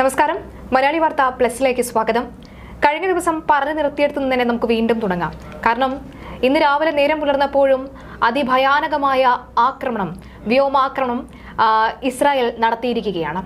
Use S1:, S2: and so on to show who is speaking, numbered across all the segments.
S1: നമസ്കാരം. മലയാളി വാർത്ത പ്ലസിലേക്ക് സ്വാഗതം. കഴിഞ്ഞ ദിവസം പറഞ്ഞു നിർത്തിയെടുത്തു തന്നെ നമുക്ക് വീണ്ടും തുടങ്ങാം. കാരണം ഇന്ന് രാവിലെ നേരം പുലർന്നപ്പോഴും അതിഭയാനകമായ ആക്രമണം വ്യോമാക്രമണം ഇസ്രായേൽ നടത്തിയിരിക്കുകയാണ്.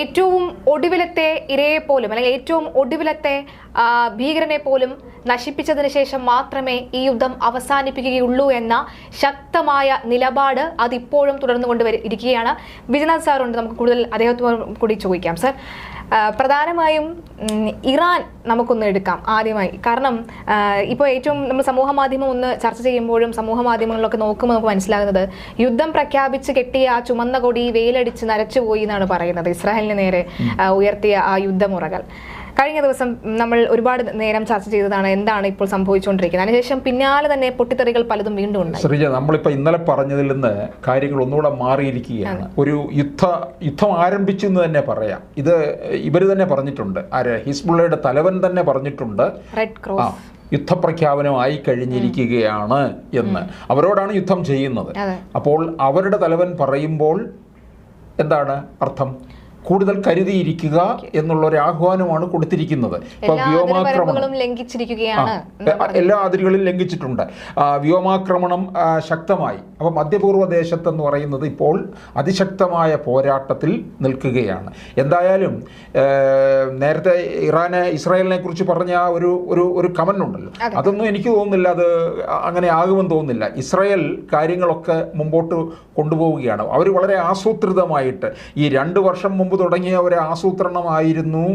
S1: ഏറ്റവും ഒടുവിലത്തെ ഇരയെ പോലും അല്ലെങ്കിൽ ഏറ്റവും ഒടുവിലത്തെ ഭീകരനെ പോലും നശിപ്പിച്ചതിന് ശേഷം മാത്രമേ ഈ യുദ്ധം അവസാനിപ്പിക്കുകയുള്ളൂ എന്ന ശക്തമായ നിലപാട് അതിപ്പോഴും തുടർന്നുകൊണ്ട് വരി- ഇരിക്കുകയാണ് സാറുണ്ട്. നമുക്ക് കൂടുതൽ അദ്ദേഹത്തോട് കൂടി ചോദിക്കാം. സാർ പ്രധാനമായും ഇറാൻ നമുക്കൊന്ന് എടുക്കാം ആദ്യമായി. കാരണം ഇപ്പോൾ ഏറ്റവും നമ്മൾ സമൂഹ മാധ്യമം ഒന്ന് ചർച്ച ചെയ്യുമ്പോഴും സമൂഹ മാധ്യമങ്ങളിലൊക്കെ നോക്കുമ്പോൾ നമുക്ക് മനസ്സിലാകുന്നത് യുദ്ധം പ്രഖ്യാപിച്ച് കെട്ടിയ ആ ചുമന്ന കൊടി വെയിലടിച്ച് നരച്ചുപോയി എന്നാണ് പറയുന്നത്. ഇസ്രായേലിന് നേരെ ഉയർത്തിയ ആ യുദ്ധമുറകൾ. കഴിഞ്ഞ ദിവസം നമ്മൾ ഒരുപാട് നേരം ചർച്ച ചെയ്തതാണ് എന്താണ് ഇപ്പോൾ സംഭവിച്ചുകൊണ്ടിരിക്കുന്നത്. അതിനുശേഷം പിന്നാലെ തന്നെ പൊട്ടിത്തെറികൾ പലതും വീണ്ടും ഉണ്ടായി.
S2: ശ്രീജ നമ്മളിപ്പോൾ ഇന്നലെ പറഞ്ഞതിൽ നിന്ന് കാര്യങ്ങൾ ഒന്നുകൂടെ മാറിയിരിക്കുകയാണ്. ഒരു യുദ്ധ യുദ്ധം ആരംഭിച്ചു എന്ന് തന്നെ പറയാം. ഇത് ഇവർ തന്നെ പറഞ്ഞിട്ടുണ്ട്. ആര്? ഹിസ്ബുള്ളയുടെ തലവൻ തന്നെ പറഞ്ഞിട്ടുണ്ട്.
S1: Red cross.
S2: യുദ്ധപ്രഖ്യാപനമായി കഴിഞ്ഞിരിക്കുകയാണ് എന്ന്. അവരോടാണ് യുദ്ധം ചെയ്യുന്നത്. അപ്പോൾ അവരുടെ തലവൻ പറയുമ്പോൾ എന്താണ് അർത്ഥം? കൂടുതൽ കരുതിയിരിക്കുക എന്നുള്ള ഒരു ആഹ്വാനമാണ് കൊടുത്തിരിക്കുന്നത്. ഇപ്പൊ
S1: എല്ലാ
S2: വ്യോമാക്രമണം
S1: ലംഘിച്ചിരിക്കുകയാണ്
S2: എല്ലാ അതിരുകളിലും ലംഘിച്ചിട്ടുണ്ട്. വ്യോമാക്രമണം ശക്തമായി. അപ്പോൾ മധ്യപൂർവ ദേശത്തെന്ന് പറയുന്നത് ഇപ്പോൾ അതിശക്തമായ പോരാട്ടത്തിൽ നിൽക്കുകയാണ്. എന്തായാലും നേരത്തെ ഇറാനെ ഇസ്രായേലിനെ കുറിച്ച് പറഞ്ഞ ഒരു ഒരു ഒരു കമന്റ് ഉണ്ടല്ലോ അതൊന്നും എനിക്ക് തോന്നുന്നില്ല അത് അങ്ങനെ ആകുമെന്ന് തോന്നുന്നില്ല. ഇസ്രായേൽ കാര്യങ്ങളൊക്കെ മുമ്പോട്ട് കൊണ്ടുപോവുകയാണ്. അവർ വളരെ ആസൂത്രിതമായിട്ട് ഈ രണ്ട് വർഷം മുമ്പ് തുടങ്ങിയ ഒരു ആസൂത്രണമായിരുന്നു.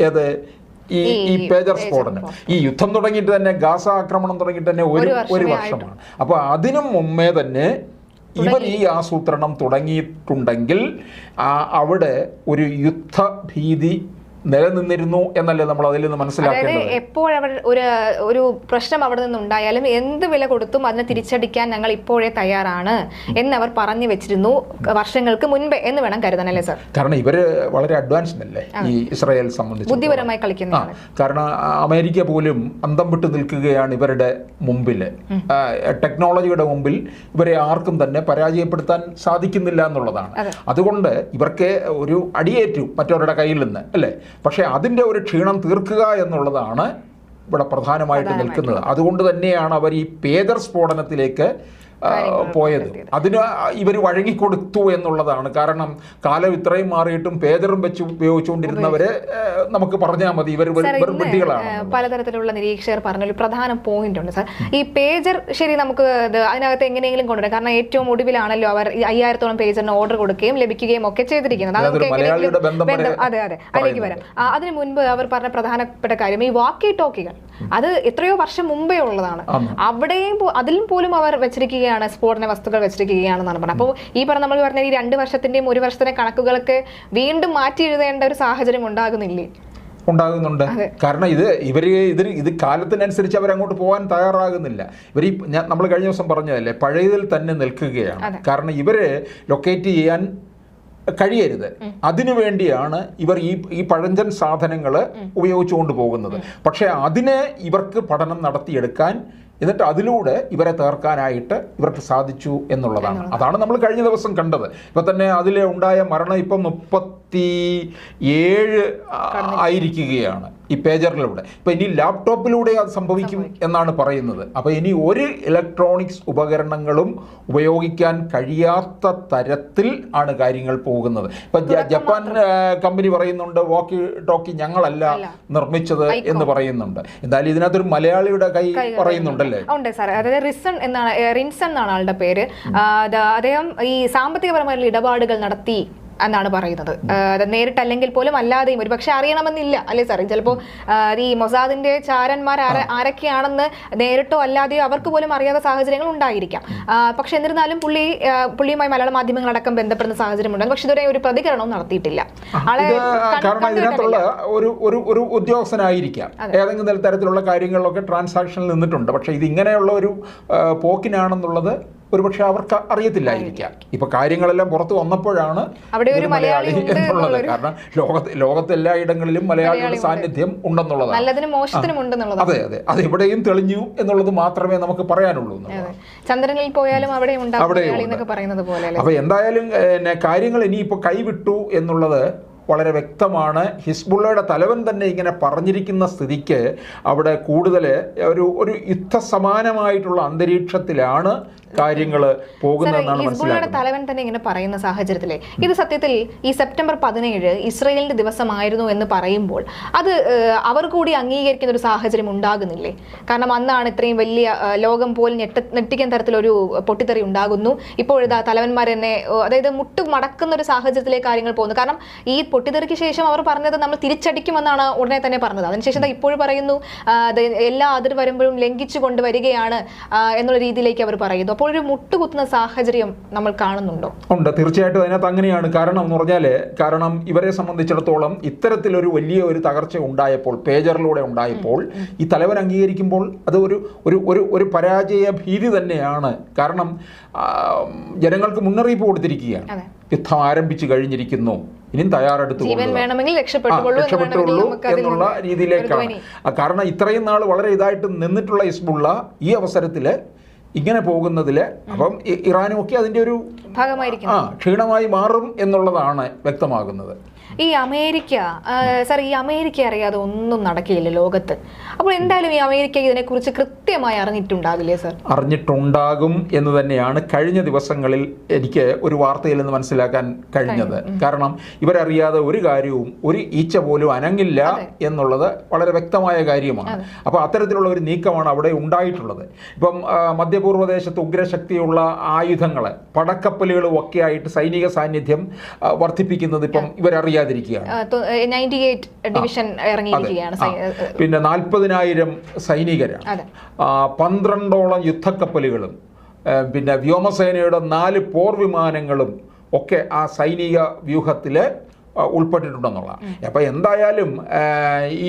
S2: ഏത്? ഈ ഈ പേജർ സ്ഫോടനം. ഈ യുദ്ധം തുടങ്ങിയിട്ട് തന്നെ ഗാസ ആക്രമണം തുടങ്ങിയിട്ട് തന്നെ ഒരു
S1: ഒരു
S2: വർഷമാണ്. അപ്പോൾ അതിനും മുമ്പേ തന്നെ ഇവർ ഈ ആസൂത്രണം തുടങ്ങിയിട്ടുണ്ടെങ്കിൽ അവിടെ ഒരു യുദ്ധഭീതി നിലനിന്നിരുന്നു എന്നല്ലേ നമ്മൾ അതിൽ നിന്ന് മനസ്സിലാക്കേണ്ടത്?
S1: എപ്പോഴവർ ഒരു ഒരു പ്രശ്നം അവിടെ നിന്നുണ്ടായാലും എന്ത് വില കൊടുത്തും അതിനെ തിരിച്ചടിക്കാൻ ഞങ്ങൾ ഇപ്പോഴേ തയ്യാറാണ് എന്നവർ പറഞ്ഞു വെച്ചിരുന്നു വർഷങ്ങൾക്ക് മുൻപേ എന്ന് വേണം കരുതാൻ അല്ലേ സാർ?
S2: കാരണം ഇവർ വളരെ അഡ്വാൻസ്ഡ് അല്ലേ ഈ ഇസ്രായേൽ സംബന്ധിച്ച്
S1: ബുദ്ധിപരമായി കളിക്കുന്ന
S2: കാരണം അമേരിക്ക പോലും അന്തം വിട്ട് നിൽക്കുകയാണ് ഇവരുടെ മുമ്പിൽ. ടെക്നോളജിയുടെ മുമ്പിൽ ഇവരെ ആർക്കും തന്നെ പരാജയപ്പെടുത്താൻ സാധിക്കുന്നില്ല എന്നുള്ളതാണ്. അതുകൊണ്ട് ഇവർക്ക് ഒരു അടിയേറ്റു മറ്റവരുടെ കയ്യിൽ നിന്ന് അല്ലേ? പക്ഷേ അതിന്റെ ഒരു ക്ഷീണം തീർക്കുക എന്നുള്ളതാണ് ഇവിടെ പ്രധാനമായിട്ട് നിൽക്കുന്നത്. അതുകൊണ്ട് തന്നെയാണ് അവർ ഈ പേദർ സ്ഫോടനത്തിലേക്ക് പോയത്. അതിന് ഇവർ വഴങ്ങിക്കൊടുത്തു എന്നുള്ളതാണ്. കാരണം കാലം ഇത്രയും മാറിയിട്ടും പേജറും വെച്ച് ഉപയോഗിച്ചുകൊണ്ടിരുന്നവരെ നമുക്ക് പറഞ്ഞാൽ മതി. ഇവർ
S1: ഇന്ന് പലതരത്തിലുള്ള നിരീക്ഷകർ പറഞ്ഞ ഒരു പ്രധാന പോയിന്റ് ഉണ്ട് സാർ. ഈ പേജർ ശരി നമുക്ക് അതിനകത്ത് എങ്ങനെയെങ്കിലും കൊണ്ടുവരാം. കാരണം ഏറ്റവും ഒടുവിലാണല്ലോ അവർ അയ്യായിരത്തോളം പേജറിന് ഓർഡർ കൊടുക്കുകയും ലഭിക്കുകയും ഒക്കെ ചെയ്തിരിക്കുന്നത്. അത് അതെ അതെ. അതിലേക്ക് വരാം. അതിനു മുൻപ് അവർ പറഞ്ഞ പ്രധാനപ്പെട്ട കാര്യം ഈ വാക്കി ടോക്കികൾ അത് എത്രയോ വർഷം മുമ്പേ ഉള്ളതാണ്. അവിടെയും അതിലും പോലും അവർ വെച്ചിരിക്കുകയാണ്. സ്ഫോടന വസ്തുക്കൾ വെച്ചിരിക്കുകയാണെന്നാണ് പറഞ്ഞത്. അപ്പോൾ ഈ പറഞ്ഞ നമ്മൾ പറഞ്ഞ ഈ രണ്ട് വർഷത്തിന്റെയും ഒരു വർഷത്തിന്റെ കണക്കുകളൊക്കെ വീണ്ടും മാറ്റി എഴുതേണ്ട ഒരു സാഹചര്യം ഉണ്ടാകുന്നില്ലേ?
S2: ഉണ്ടാകുന്നുണ്ട്. കാരണം ഇത് ഇവർ ഇതിന് ഇത് കാലത്തിനനുസരിച്ച് അവരങ്ങോട്ട് പോകാൻ തയ്യാറാകുന്നില്ല. ഇവർ ഈ നമ്മൾ കഴിഞ്ഞ ദിവസം പറഞ്ഞതല്ലേ പഴയതിൽ തന്നെ നിൽക്കുകയാണ്. കാരണം ഇവർ ലൊക്കേറ്റ് ചെയ്യാൻ കഴിയരുത്. അതിനു വേണ്ടിയാണ് ഇവർ ഈ ഈ പഴഞ്ചൻ സാധനങ്ങൾ ഉപയോഗിച്ചുകൊണ്ട് പോകുന്നത്. പക്ഷേ അതിനെ ഇവർക്ക് പഠനം നടത്തിയെടുക്കാൻ എന്നിട്ട് അതിലൂടെ ഇവരെ തീർക്കാനായിട്ട് ഇവർക്ക് സാധിച്ചു എന്നുള്ളതാണ്. അതാണ് നമ്മൾ കഴിഞ്ഞ ദിവസം കണ്ടത്. ഇപ്പൊ തന്നെ അതിലെ ഉണ്ടായ മരണം ഇപ്പം മുപ്പത്തി ഏഴ് ആയിരിക്കുകയാണ്. ഈ പേജറിലൂടെ ഇപ്പൊ ഇനി ലാപ്ടോപ്പിലൂടെ അത് സംഭവിക്കും എന്നാണ് പറയുന്നത്. അപ്പൊ ഇനി ഒരു ഇലക്ട്രോണിക്സ് ഉപകരണങ്ങളും ഉപയോഗിക്കാൻ കഴിയാത്ത തരത്തിൽ ആണ് കാര്യങ്ങൾ പോകുന്നത്. ഇപ്പൊ ജപ്പാൻ കമ്പനി പറയുന്നുണ്ട് വാക്കി ടോക്കി ഞങ്ങളല്ല നിർമ്മിച്ചത് എന്ന് പറയുന്നുണ്ട്. എന്തായാലും ഇതിനകത്തൊരു മലയാളിയുടെ കൈ പറയുന്നുണ്ടല്ലേ?
S1: ഉണ്ട് സാർ അതായത് റിസൺ എന്നാണ് റിൻസൺ എന്നാണ് ആളുടെ പേര്. അദ്ദേഹം ഈ സാമ്പത്തികപരമായ ഇടപാടുകൾ നടത്തി എന്നാണ് പറയുന്നത്. നേരിട്ടല്ലെങ്കിൽ പോലും അല്ലാതെയും ഒരു പക്ഷെ അറിയണമെന്നില്ല. അല്ലേ സാറേ? ചിലപ്പോൾ ഈ മൊസാദിന്റെ ചാരന്മാർ ആര- ആരൊക്കെയാണെന്ന് നേരിട്ടോ അല്ലാതെയോ അവർക്ക് പോലും അറിയാത്ത സാഹചര്യങ്ങൾ ഉണ്ടായിരിക്കാം. പക്ഷെ എന്നിരുന്നാലും പുള്ളി പുള്ളിയുമായി മലയാള മാധ്യമങ്ങളടക്കം ബന്ധപ്പെടുന്ന സാഹചര്യം ഉണ്ട് പക്ഷെ ഇതുവരെ ഒരു പ്രതികരണവും നടത്തിയിട്ടില്ല. ആളെ
S2: കാരണം. ഇതിനകത്തുള്ള ഒരു ഒരു ഒരു ഉദ്യോഗസ്ഥനായിരിക്കാം. ഏതെങ്കിലും തരത്തിലുള്ള കാര്യങ്ങളിലൊക്കെ ട്രാൻസാക്ഷനിൽ നിന്നിട്ടുണ്ട്. പക്ഷേ ഇത് ഇങ്ങനെയുള്ള ഒരു പോക്കിനാണെന്നുള്ളത് ഒരുപക്ഷെ അവർക്ക് അറിയത്തില്ലായിരിക്കാം. ഇപ്പൊ കാര്യങ്ങളെല്ലാം പുറത്ത് വന്നപ്പോഴാണ്
S1: അവിടെ ഒരു മലയാളി
S2: എന്നുള്ളത്. കാരണം ലോകത്ത് ലോകത്തെല്ലായിടങ്ങളിലും മലയാളികളുടെ സാന്നിധ്യം ഉണ്ടെന്നുള്ളതാണ്. അതെ അതെ. അത് എവിടെയും തെളിഞ്ഞു എന്നുള്ളത് മാത്രമേ നമുക്ക് പറയാനുള്ളൂ.
S1: ചന്ദ്രനിൽ പോയാലും അവിടെ
S2: അപ്പൊ എന്തായാലും കാര്യങ്ങൾ ഇനി കാര്യങ്ങൾ ഇനിയിപ്പോ കൈവിട്ടു എന്നുള്ളത് വളരെ വ്യക്തമാണ്. ഹിസ്ബുള്ളയുടെ തലവൻ തന്നെ ഇങ്ങനെ പറഞ്ഞിരിക്കുന്ന സ്ഥിതിക്ക് അവിടെ കൂടുതൽ ഒരു ഒരു യുദ്ധസമാനമായിട്ടുള്ള അന്തരീക്ഷത്തിലാണ് കാര്യങ്ങൾ പോകുന്നതെന്നാണ് മനസ്സിലാക്കുന്നത്
S1: തലവൻ തന്നെ ഇങ്ങനെ പറയുന്ന സാഹചര്യത്തിലെ ഇത് സത്യത്തിൽ ഈ സെപ്റ്റംബർ പതിനേഴ് ഇസ്രയേലിന്റെ ദിവസമായിരുന്നു എന്ന് പറയുമ്പോൾ അത് അവർ കൂടി അംഗീകരിക്കുന്ന ഒരു സാഹചര്യം ഉണ്ടാകുന്നില്ലേ? കാരണം അന്നാണ് ഇത്രയും വലിയ ലോകം പോലും ഞെട്ട ഞെട്ടിക്കുന്ന തരത്തിലൊരു പൊട്ടിത്തെറി ഉണ്ടാകുന്നു. ഇപ്പോഴിതാ തലവന്മാർ തന്നെ അതായത് മുട്ട് മടക്കുന്ന ഒരു സാഹചര്യത്തിലേക്ക് കാര്യങ്ങൾ പോകുന്നു. കാരണം ഈ പൊട്ടിത്തെറിക്ക് ശേഷം അവർ പറഞ്ഞത് നമ്മൾ തിരിച്ചടിക്കുമെന്നാണ് ഉടനെ തന്നെ പറഞ്ഞത്. അതിനുശേഷം ഇപ്പോഴും പറയുന്നു എല്ലാ അതിർ വരുമ്പോഴും ലംഘിച്ചു കൊണ്ടുവരികയാണ് എന്നുള്ള രീതിയിലേക്ക് അവർ പറയുന്നു. അപ്പോൾ ഒരു മുട്ടുകുത്തുന്ന സാഹചര്യം നമ്മൾ കാണുന്നുണ്ടോ?
S2: ഉണ്ട്. തീർച്ചയായിട്ടും അതിനകത്ത് അങ്ങനെയാണ്. കാരണം എന്ന് പറഞ്ഞാൽ കാരണം ഇവരെ സംബന്ധിച്ചിടത്തോളം ഇത്തരത്തിലൊരു വലിയ ഒരു തകർച്ച ഉണ്ടായപ്പോൾ പേജറിലൂടെ ഉണ്ടായപ്പോൾ ഈ തലവൻ അംഗീകരിക്കുമ്പോൾ അത് ഒരു ഒരു ഒരു ഒരു പരാജയ ഭീതി തന്നെയാണ്. കാരണം ജനങ്ങൾക്ക് മുന്നറിയിപ്പ് കൊടുത്തിരിക്കുകയാണ്. യുദ്ധം ആരംഭിച്ചു കഴിഞ്ഞിരിക്കുന്നു. ഇനിയും തയ്യാറെടുത്തു രക്ഷപ്പെട്ടുള്ളൂ എന്നുള്ള രീതിയിലേക്കാണ്. കാരണം ഇത്രയും നാൾ വളരെ ഇതായിട്ട് നിന്നിട്ടുള്ള ഇസ്ബുള്ള ഈ അവസരത്തിൽ ഇങ്ങനെ പോകുന്നതിൽ അപ്പം ഇറാനും ഒക്കെ അതിന്റെ ഒരു
S1: ഭാഗമായിരിക്കും.
S2: ആ ക്ഷീണമായി മാറും എന്നുള്ളതാണ് വ്യക്തമാകുന്നത്.
S1: ഈ അമേരിക്ക സാർ ഈ അമേരിക്ക അറിയാതെ ഒന്നും നടക്കില്ല ലോകത്ത്. അപ്പോൾ എന്തായാലും ഈ അമേരിക്ക ഇതിനെക്കുറിച്ച് കൃത്യമായി അറിഞ്ഞിട്ടുണ്ടാകില്ലേ സാർ?
S2: അറിഞ്ഞിട്ടുണ്ടാകും എന്ന് തന്നെയാണ് കഴിഞ്ഞ ദിവസങ്ങളിൽ എനിക്ക് ഒരു വാർത്തയിൽ നിന്ന് മനസ്സിലാക്കാൻ കഴിഞ്ഞത്. കാരണം ഇവരറിയാതെ ഒരു കാര്യവും ഒരു ഈച്ച പോലും അനങ്ങില്ല എന്നുള്ളത് വളരെ വ്യക്തമായ കാര്യമാണ്. അപ്പോൾ അത്തരത്തിലുള്ള ഒരു നീക്കമാണ് അവിടെ ഉണ്ടായിട്ടുള്ളത്. ഇപ്പം ആ, മധ്യപൂർവദേശത്ത് ഉഗ്രശക്തിയുള്ള ആയുധങ്ങൾ പടക്കപ്പലുകളും ഒക്കെ ആയിട്ട് സൈനിക സാന്നിധ്യം വർദ്ധിപ്പിക്കുന്നത് ഇപ്പം ഇവരറിയാതിരിക്കുകയാണ്. പിന്നെ നാൽപ്പതിനായിരം സൈനികരാണ് പന്ത്രണ്ടോളം യുദ്ധക്കപ്പലുകളും പിന്നെ വ്യോമസേനയുടെ നാല് പോർ വിമാനങ്ങളും ഒക്കെ ആ സൈനിക വ്യൂഹത്തിൽ ഉൾപ്പെട്ടിട്ടുണ്ടെന്നുള്ളതാണ്. അപ്പോൾ എന്തായാലും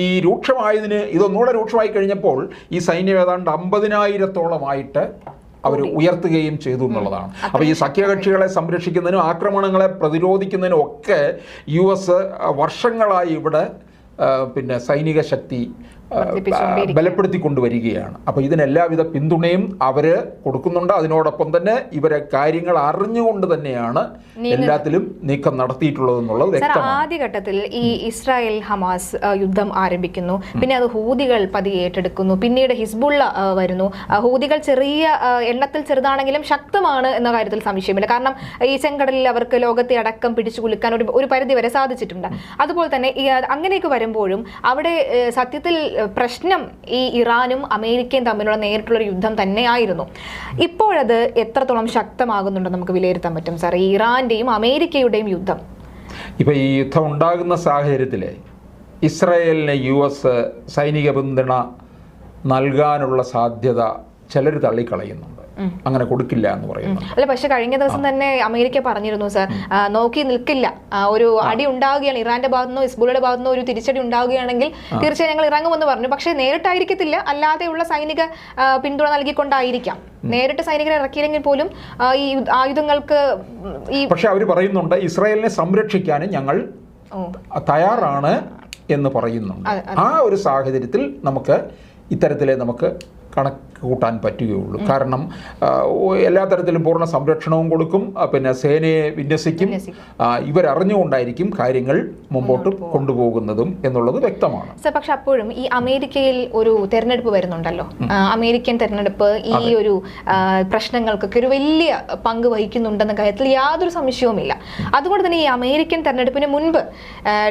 S2: ഈ രൂക്ഷമായതിന് ഇതൊന്നുകൂടെ രൂക്ഷമായി കഴിഞ്ഞപ്പോൾ ഈ സൈന്യം ഏതാണ്ട് അമ്പതിനായിരത്തോളമായിട്ട് അവർ ഉയർത്തുകയും ചെയ്തു എന്നുള്ളതാണ്. അപ്പോൾ ഈ സഖ്യകക്ഷികളെ സംരക്ഷിക്കുന്നതിനും ആക്രമണങ്ങളെ പ്രതിരോധിക്കുന്നതിനും ഒക്കെ യു എസ് വർഷങ്ങളായി ഇവിടെ പിന്നെ സൈനിക ശക്തി. ബലപ്പെടുത്തി കൊണ്ടുവരികയാണ് അപ്പോൾ ഇതിനെല്ലാവിധ പിന്തുണയും അവർ കൊടുക്കുന്നുണ്ട്. അതിനോടൊപ്പം തന്നെ ഇവരെ കാര്യങ്ങൾ അറിഞ്ഞുകൊണ്ട് തന്നെയാണ് എല്ലാത്തിലും നീക്കം നടത്തിയിട്ടുള്ളത് എന്നുള്ളത് വ്യക്തമാണ്.
S1: ആദ്യഘട്ടത്തിൽ ഈ ഇസ്രായേൽ ഹമാസ് യുദ്ധം ആരംഭിക്കുന്നു. പിന്നെ അത് ഹൂതികൾ പതിയെ ഏറ്റെടുക്കുന്നു. പിന്നീട് ഹിസ്ബുള്ള വരുന്നു. ഹൂതികൾ ചെറിയ എണ്ണത്തിൽ ചെറുതാണെങ്കിലും ശക്തമാണ് എന്ന കാര്യത്തിൽ സംശയമില്ല. കാരണം ഈ ചെങ്കടലിൽ അവർക്ക് ലോകത്തെ അടക്കം പിടിച്ചു കുലുക്കാൻ ഒരു ഒരു പരിധി വരെ സാധിച്ചിട്ടുണ്ട്. അതുപോലെ തന്നെ അങ്ങനെയൊക്കെ അങ്ങനെയൊക്കെ വരുമ്പോഴും അവിടെ സത്യത്തിൽ പ്രശ്നം ഈ ഇറാനും അമേരിക്കയും തമ്മിലുള്ള നേരിട്ടുള്ള യുദ്ധം തന്നെയായിരുന്നു. ഇപ്പോഴത് എത്രത്തോളം ശക്തമാകുന്നുണ്ടെന്ന് നമുക്ക് വിലയിരുത്താൻ പറ്റും സാർ ഇറാന്റെയും അമേരിക്കയുടെയും യുദ്ധം.
S2: ഇപ്പം ഈ യുദ്ധം ഉണ്ടാകുന്ന സാഹചര്യത്തിൽ ഇസ്രയേലിന് യു എസ് സൈനിക പിന്തുണ നൽകാനുള്ള സാധ്യത ചിലർ തള്ളിക്കളയുന്നുണ്ട് അങ്ങനെ കൊടുക്കില്ല എന്ന് പറയുന്നു.
S1: അല്ല പക്ഷെ കഴിഞ്ഞ ദിവസം തന്നെ അമേരിക്ക പറഞ്ഞിരുന്നു സാർ. നോക്കി നിൽക്കില്ല. ഒരു അടി ഉണ്ടാവുകയാണ്. ഇറാന്റെ ഭാഗത്തുനിന്നോ ഇസ്ബുളിയുടെ ഭാഗത്തുനിന്നോ ഒരു തിരിച്ചടി ഉണ്ടാവുകയാണെങ്കിൽ തീർച്ചയായും ഞങ്ങൾ ഇറങ്ങുമെന്ന് പറഞ്ഞു. പക്ഷേ നേരിട്ടായിരിക്കത്തില്ല. അല്ലാതെയുള്ള സൈനിക പിന്തുണ നൽകിക്കൊണ്ടായിരിക്കാം. നേരിട്ട് സൈനികരെ ഇറക്കിയില്ലെങ്കിൽ പോലും ഈ ആയുധങ്ങൾക്ക് ഈ
S2: പക്ഷെ അവർ പറയുന്നുണ്ട് ഇസ്രായേലിനെ സംരക്ഷിക്കാനും ഞങ്ങൾ തയ്യാറാണ് എന്ന് പറയുന്നുണ്ട്. ആ ഒരു സാഹചര്യത്തിൽ നമുക്ക് ഇത്തരത്തിലെ നമുക്ക് കണക്ക് കൂട്ടാൻ പറ്റുകയുള്ളൂ. കാരണം എല്ലാ തരത്തിലും പൂർണ സംരക്ഷണവും കൊടുക്കും പിന്നെ സേനയെ വിന്യസിക്കും ഇവരറിഞ്ഞുകൊണ്ടായിരിക്കും കാര്യങ്ങൾ മുമ്പോട്ട് കൊണ്ടുപോകുന്നതും എന്നുള്ളത് വ്യക്തമാണ്.
S1: സർ പക്ഷെ അപ്പോഴും ഈ അമേരിക്കയിൽ ഒരു തെരഞ്ഞെടുപ്പ് വരുന്നുണ്ടല്ലോ. അമേരിക്കൻ തെരഞ്ഞെടുപ്പ് ഈ ഒരു പ്രശ്നങ്ങൾക്കൊക്കെ ഒരു വലിയ പങ്ക് വഹിക്കുന്നുണ്ടെന്ന കാര്യത്തിൽ യാതൊരു സംശയവുമില്ല. അതുകൊണ്ട് തന്നെ ഈ അമേരിക്കൻ തെരഞ്ഞെടുപ്പിന് മുൻപ്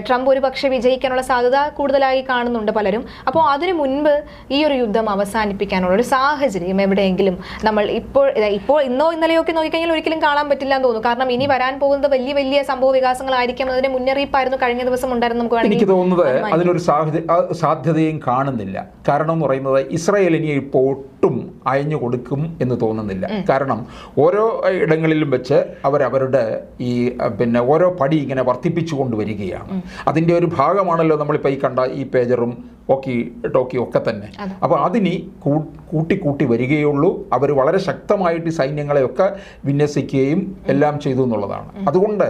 S1: ട്രംപ് ഒരു പക്ഷേ വിജയിക്കാനുള്ള സാധ്യത കൂടുതലായി കാണുന്നുണ്ട് പലരും. അപ്പോൾ അതിനു മുൻപ് ഈ ഒരു യുദ്ധം അവസാനിപ്പിക്കാനുള്ള ഒരു സാഹചര്യം എവിടെയെങ്കിലും നമ്മൾ ഇപ്പോൾ ഇപ്പോൾ ഇന്നോ ഇന്നലെയോ ഒക്കെ നോക്കിക്കഴിഞ്ഞാൽ ഒരിക്കലും കാണാൻ പറ്റില്ല എന്ന് തോന്നുന്നു. കാരണം ഇനി വരാൻ പോകുന്നത് വലിയ വലിയ സംഭവ വികാസങ്ങളായിരിക്കും. അതിന് മുന്നറിയിപ്പായിരുന്നു കഴിഞ്ഞ ദിവസം ഉണ്ടായിരുന്നു നമുക്ക്
S2: എനിക്ക് തോന്നുന്നത് അതിനൊരു സാധ്യത സാധ്യതയും കാണുന്നില്ല. കാരണം എന്ന് പറയുന്നത് ഇസ്രായേൽ ഇനി ഇപ്പോൾ ഒട്ടും അയഞ്ഞു കൊടുക്കും എന്ന് തോന്നുന്നില്ല. കാരണം ഓരോ ഇടങ്ങളിലും വെച്ച് അവരവരുടെ ഈ പിന്നെ ഓരോ പടി ഇങ്ങനെ വർദ്ധിപ്പിച്ചു കൊണ്ടുവരികയാണ്. അതിന്റെ ഒരു ഭാഗമാണല്ലോ നമ്മളിപ്പോൾ ഈ കണ്ട ഈ പേജറും ഓക്കി ടോക്കി ഒക്കെ തന്നെ. അപ്പോൾ അതിനി കൂട്ടി കൂട്ടി വരികയുള്ളൂ. അവർ വളരെ ശക്തമായിട്ട് സൈന്യങ്ങളെയൊക്കെ വിന്യസിക്കുകയും എല്ലാം ചെയ്തു എന്നുള്ളതാണ്. അതുകൊണ്ട്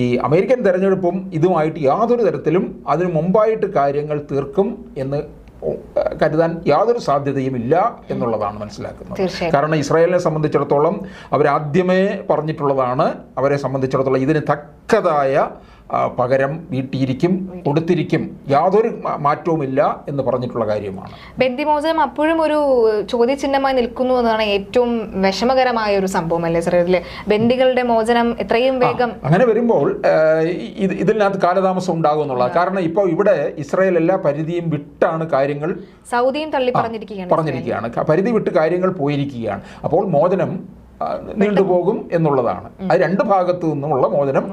S2: ഈ അമേരിക്കൻ തെരഞ്ഞെടുപ്പും ഇതുമായിട്ട് യാതൊരു തരത്തിലും അതിനു മുമ്പായിട്ട് കാര്യങ്ങൾ തീർക്കും എന്ന് കരുതാൻ യാതൊരു സാധ്യതയും ഇല്ല എന്നുള്ളതാണ് മനസ്സിലാക്കുന്നത്. കാരണം ഇസ്രായേലിനെ സംബന്ധിച്ചിടത്തോളം അവരാദ്യമേ പറഞ്ഞിട്ടുള്ളതാണ് അവരെ സംബന്ധിച്ചിടത്തോളം ഇതിന് തക്കതായ പകരം വീട്ടിയിരിക്കും കൊടുത്തിരിക്കും. യാതൊരു മാറ്റവുമില്ല എന്ന് പറഞ്ഞിട്ടുള്ള കാര്യമാണ്.
S1: ബന്ദിമോചനം അപ്പോഴും ഒരു ചോദ്യചിഹ്നമായി നിൽക്കുന്നു എന്നതാണ് ഏറ്റവും വിഷമകരമായ ഒരു സംഭവം അല്ലേ സാർ ഇതിൽ ബന്ദികളുടെ മോചനം എത്രയും വേഗം
S2: അങ്ങനെ വരുമ്പോൾ ഇത് ഇതിനകത്ത് കാലതാമസം ഉണ്ടാകും എന്നുള്ളത് കാരണം ഇപ്പോൾ ഇവിടെ ഇസ്രായേൽ എല്ലാ പരിധിയും വിട്ടാണ് കാര്യങ്ങൾ
S1: സൗദിയും തള്ളി പറഞ്ഞിരിക്കുകയാണ്
S2: പറഞ്ഞിരിക്കുകയാണ്. പരിധി വിട്ട് കാര്യങ്ങൾ പോയിരിക്കുകയാണ്. അപ്പോൾ മോചനം നീണ്ടുപോകും എന്നുള്ളതാണ്. അത് രണ്ട് ഭാഗത്തു നിന്നുമുള്ള മോചനം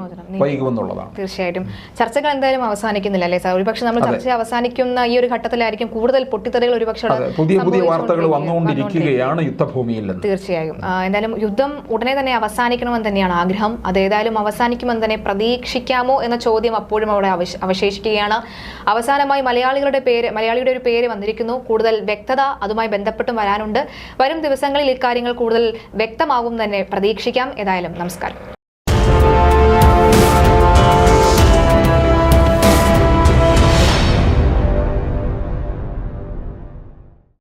S2: വൈകുമെന്നുള്ളതാണ്.
S1: തീർച്ചയായിട്ടും. ചർച്ചകൾ എന്തായാലും അവസാനിക്കുന്നില്ല അല്ലേ സാർ? ഒരുപക്ഷെ നമ്മൾ ചർച്ച അവസാനിക്കുന്ന ഈ ഒരു ഘട്ടത്തിലായിരിക്കും കൂടുതൽ പൊട്ടിത്തെറികൾ ഒരുപക്ഷെ
S2: പുതിയ പുതിയ വാർത്തകൾ വന്നുകൊണ്ടിരിക്കുകയാണ് യുദ്ധഭൂമിയിൽ
S1: തീർച്ചയായും. എന്തായാലും യുദ്ധം ഉടനെ തന്നെ അവസാനിക്കണമെന്ന് തന്നെയാണ് ആഗ്രഹം. അതേതായാലും അവസാനിക്കുമെന്ന് തന്നെ പ്രതീക്ഷിക്കാമോ എന്ന ചോദ്യം അപ്പോഴും അവിടെ അവശേഷിക്കുകയാണ്. അവസാനമായി മലയാളികളുടെ പേര് മലയാളിയുടെ ഒരു പേര് വന്നിരിക്കുന്നു. കൂടുതൽ വ്യക്തത അതുമായി ബന്ധപ്പെട്ടും വരാനുണ്ട്. വരും ദിവസങ്ങളിൽ ഇക്കാര്യങ്ങൾ കൂടുതൽ വ്യക്തമാകും തന്നെ. പ്രതീക്ഷിക്കാം. ഏതായാലും നമസ്കാരം.